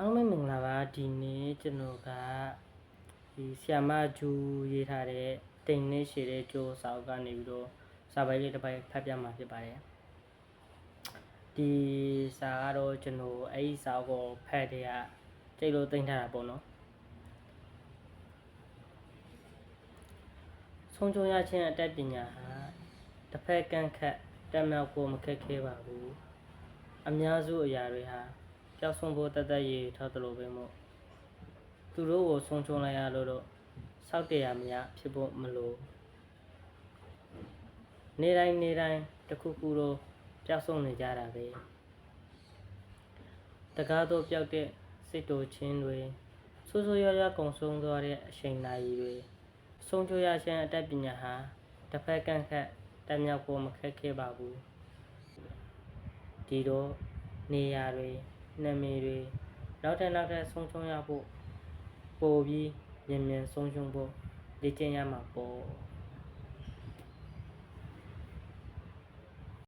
အားလုံးပဲမင်္ဂလာပါဒီနေ့ကျွန်တော်ကဒီဆီယမဂျူရေးထားတဲ့တိမ်နဲ့ရှည်တဲ့ကြိုးစာအုပ်ကနေပြီးတော့စာပိုက်လေးတစ်ပိုက်ဖတ်ပြမှာဖြစ်ပါတယ်ဒီစာကတော့ကျွန်တော်အဲ့ဒီစာအုပ်ကိုဖတ်တဲ့ကကြိတ်လို့တင်ထားတာပေါ့နော်ဆုံးချုံရခြင်းအတတ်ပညာဟာတစ်ဖက်ကန့်ခတ်တက်မြောက်ဖို့မခက်ခဲပါဘူးအများစုအရာတွေဟာ ပျောက်ဆုံးဖို့တတ်တတ်ရည်ထားသလိုပဲမို့သူတို့ကိုဆုံးချုံလိုက်ရလို့တော့စောက်တရားမရဖြစ်ဖို့မလိုနေတိုင်းနေတိုင်းတစ်ခုခုတော့ပျောက်ဆုံးနေကြတာပဲတကားတော့ပျောက်တဲ့စိတ်တူချင်းတွေဆိုးဆိုးရွားရွားကုံဆုံးသွားတဲ့အချိန်နာရီတွေဆုံးချိုးရခြင်းအတတ်ပညာဟာတစ်ဖက်ကန့်ခတ်တက်မြောက်ဖို့မခက်ခဲပါဘူးဒီတော့နေရာတွေ နာမည်တွေနောက်ထပ်နောက်ထပ်ဆုံးရှုံးရဖို့ပို့ပြီးမြန်မြန်ဆုံးရှုံးဖို့လေ့ကျင့်ရမှာပေါ့